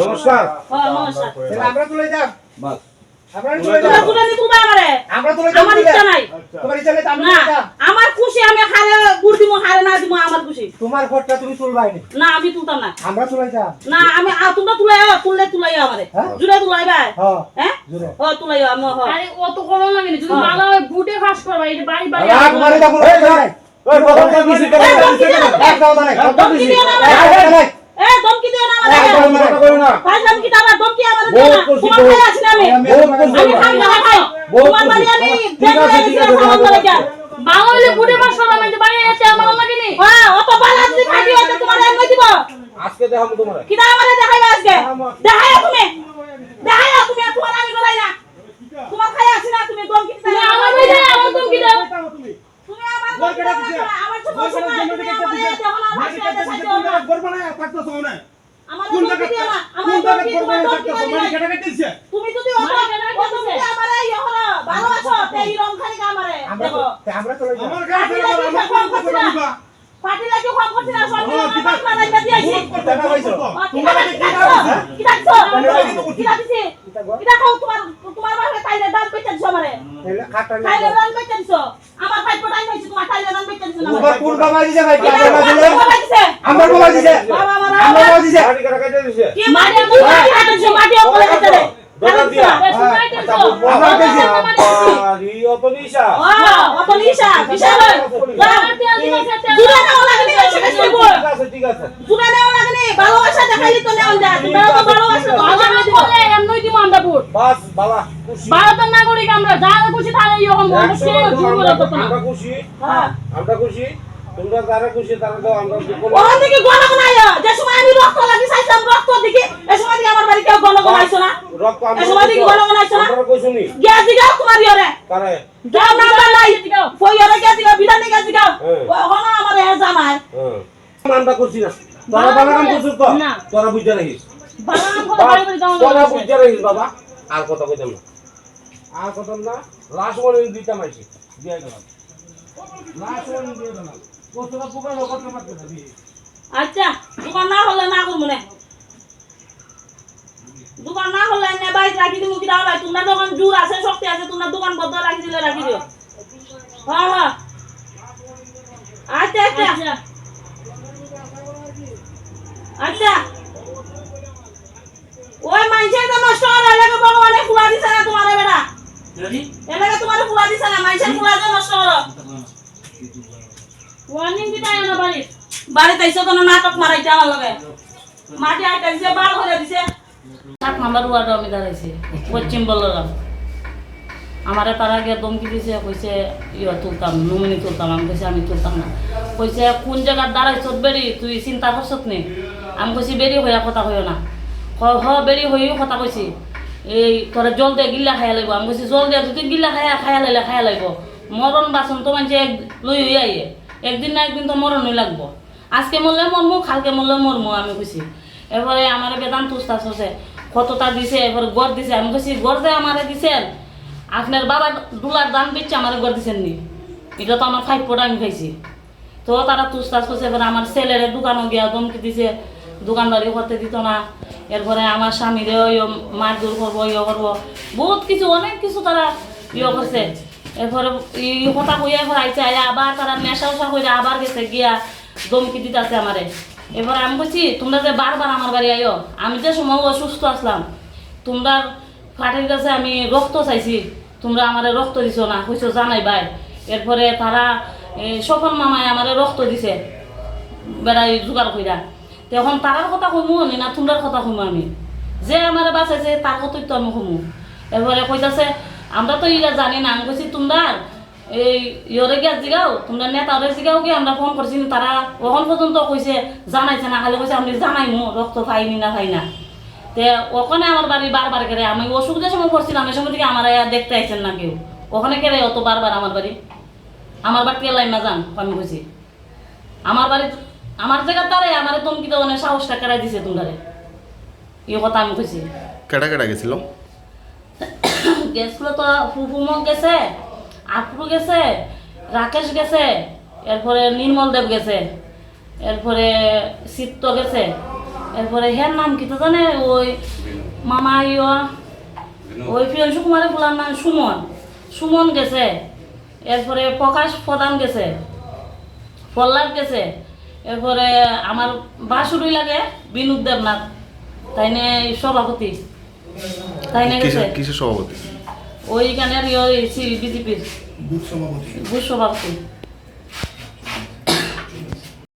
নমস্কার। হ্যাঁ নমস্কার। তাহলে আমরা তুলে বাস। আমরা আমারে আমরা আমার তো আমরা আমার খুশি আমি হারে গুড় দিমু হারে না দিমু আমার খুশি। তোমার ভোটটা তুমি তুলবাই না আমি তুলতাম না। আমরা তুলে যাম। না আমি তোমরা তুলাই তুললে তুলাই আমারে। হ্যাঁ? জুড়ে তুলাই ভাই হ্যাঁ? হ্যাঁ ও তুলাই আমি হ। আরে অত করো না যদি হ্যাঁ। ভালো হয় বুটে ফাঁস করবা এটা বাড়ি বাড়ি ওই প্রথমটা দিছি? কেন না এক দাও না এক দাও এ ধমকি দিও না আমারে ধমকি আমারে দিও না। তোমার। আছি না আমি। আমি খাই না খাই তোমার বাড়ি আমি করে বাড়ি আমার হ্যাঁ অত তোমার দিব। আজকে দেখাবো তোমার। কিটা আমারে দেখাইবা আজকে দেখাইয়া তুমি দেখাইয়া তুমি তোমার আমি গলাই না তোমার খাই আছি না তুমি ধমকি দিতে তুমি আমার বাড়ি যাই, আমার ধমকি দাও তুমি আমার ধমকি দাও না, আমার ছোট ছোট তুমি আমারে যখন আমার সাথে সাথে আমার কোন জায়গা না আমার ধমকি তোমার মানে কেটে কেটেছে তুমি যদি অত অত তুমি আমারে ইহরা ভালোবাসো তে রং খালি আমারে আমরা দেখো। তো- আমার তুলে যাম পার্টি লাগি কম করছি না সব আমার মাথা দিয়েছি কিটা কিটা কিটা দিছি কিটা খাও তোমার তোমার বাপে তাইলে দান কইতে দিছো আমারে তাইলে যাও। দান দিছো আমার ভাই পটাই খাইছি তোমার তাইলে দান কইতে দিছো না কোন বাবা দিছে ভাই কিটা বাবা বাবা দিছে আমার বাবা দিছে আমার আমার বাবা দিছে গাড়ি কাটা কাটা দিছে কি মাটি আমার মাটি হাঁটছে মাটি ওপরে খেতে দে দরকার দিয়া। শুনাই দিছো আমার কাছে বাড়ি অত নিশা ও অত নিশা বিশাল দূরে নাও লাগনি বল ঠিক আছে দূরে নাও লাগনি ভালোবাসা দেখাইলি তো নেও যা তোমরা তো ভালোবাসা তো আমার বলে এমনই দিব আমরা বুট বাস বাবা ভারতের নাগরিক আমরা যা খুশি তাহলে ইয়খন আমরা কেউ বার জুড়বো তো না আমরা খুশি। হ্যাঁ। আমরা খুশি। তোমরা যারা খুশি তারা তো আমরা কোনো- ওখান থেকে গণ গনাইয়া যে সময় আমি রক্ত লাগি চাইছিলাম রক্ত দেখি। এ সময় আমার বাড়ি কেউ গণ গনাইছো না। রক্ত এ সময় গনাইছো না। কইছুনি গিয়া দিগাও তোমার ইয়রে। তারে। যাও নাম্বার নাই ফই ইয়রে গিয়া দিগাও বিধান দিগাও হ্যাঁ। ওখানে জামাই। না? তোরা বালা কাম করছিস তো তোরা বুঝতে রাখিস। বাগান করে বাড়ি বাড়ি তোরা বুঝতে রাখিস বাবা। আর কথা কইতাম না। আর কথা না। লাস্ট ওয়ার্নিং দিতাম আইছি দিয়ে গেলাম লাস্ট ওয়ার্নিং দিয়ে দিলাম কতটা পোকা লোক করতে পারবি আচ্ছা দোকান না হলে না করব না দোকান না হলে এনে বাইক রাখি দিমু কিনা ভাই তোমরা যখন জোর আছে শক্তি আছে তোমরা দোকান বদ্ধ রাখি দিলে রাখি দিও হ্যাঁ হ্যাঁ। আচ্ছা আচ্ছা। আচ্ছা। ওই মানুষের তো নষ্ট হবে এলাকা ভগবানে ফুলা দিছে না তোমার বেটা? এলাকা তোমার ফুলা দিছে না মানুষের ফুলা যে নষ্ট হলো। ওয়ার্নিং দিতে আয় না বাড়ি বাড়িতে এসে কোনো নাটক মারাইছে আমার লগে। মাটি আইটা দিছে বার করে দিছে। সাত নাম্বার ওয়ার্ড আমি দাঁড়াইছি। পশ্চিম বললাম আমারে তার আগে দমকি দিছে, কইছে, ইয়া তুলতাম, নমিনি তুলতাম। আমি কইছে, আমি তুলতাম না। কইছে, কোন জায়গার দাঁড়াইছ বেরি তুই চিন্তা করছত নি? আমি কইছি বেরি হইয়া কথা কইও না। হ বেরি হইও কথা কইছি। এই, তোরা জল দিয়ে গিল্লা খাইয়া লাগব আমি কইছি, জল দিয়ে যদি গিল্লা খাইয়া খাইয়া লাইলে খাইয়া লাগব মরণ বাসন তো মানুষ এক, লই হইয়া আইয়ে। একদিন না একদিন তো মরণ হই লাগবো। আজকে মরলে মরমু, কালকে মরলে মরমু, আমি কইছি। এবারে আমার বেদান তুস্তাস হচ্ছে কতটা দিছে এবারে গড় দিছে। আমি কইছি, গড় যে আমারে দিছেন। আপনার বাবা ডুলার দাম বেচছে আমার গড় দিছেন নি এটা তো আমার ফাইভ ফোটা আমি খাইছি। তো তারা তুস্তাস করছে এবারে আমার ছেলের দোকানও গিয়া দমকি দিছে, দোকানদারি করতে দিত না। এরপরে আমার স্বামীরে ইয়ে মারধর করব ইয়ে করব। বহুত কিছু, অনেক কিছু তারা ইয়ে করছে। এরপরে কথা কইয়া এরপর আইছে আবার তারা নেশা উষা করে আবার গেছে গিয়া দমকি দিতেছে আমারে। এবারে আমি বলছি, তোমরা যে বারবার আমার বাড়ি আইও আমি যে সময় অসুস্থ আসলাম, তোমরা ফাটির কাছে আমি রক্ত চাইছি, তোমরা আমারে রক্ত দিছো না, কইছো জানাই ভাই। এরপরে তারা সফল মামায় আমারে রক্ত দিছে, বেড়াই জোগাড় কইরা। তখন তারার কথা শুমু নি না তোমরার কথা শুমু আমি? যে আমারে বাঁচাইছে, তার কথাই তো আমি শুমু এরপরে কইতাছে, আমরা তো ইরা জানি না, আমি কইছি তোমরা এই ইয়রে গিয়া জিগাও তোমরা নেতারে জিগাও কি? আমরা ফোন করছি তারা ওখান পর্যন্ত কইছে জানাইছে না খালি কইছে আমি জানাইমু রক্ত পাইনি না পাই না। তে ওখানে আমার বাড়ি বারবার কেড়ে আমি অসুখ যে সময় করছিলাম এই সময় থেকে আমার দেখতে আইছেন না কেউ। ওখানে কেড়ে অত বারবার আমার বাড়ি আমার বাড়িতে লাইন না যান আমি কইছি আমার বাড়ি আমার জায়গার দ্বারাই আমার তুমি কি অনেক সাহসটা কেড়াই দিছে তোমারে এই কথা আমি কইছি কেডা কেডা গেছিল গেছিল তো ফুফুমক গেছে। আফরু গেছে রাকেশ গেছে এরপরে নির্মল দেব গেছে এরপরে চিত্ত গেছে এরপরে হের নাম কি তো জানে ওই মামা ইয় ওই প্রিয়ংশু কুমারের বলার নাম সুমন সুমন গেছে এরপরে প্রকাশ প্রধান গেছে প্রহ্লাদ গেছে এরপরে আমার বাসুরি লাগে বিনোদ দেবনাথ তাই নে সভাপতি তাই না গেছে। কিসের সভাপতি? ওইখানের বিজেপির। বুথ সভাপতি।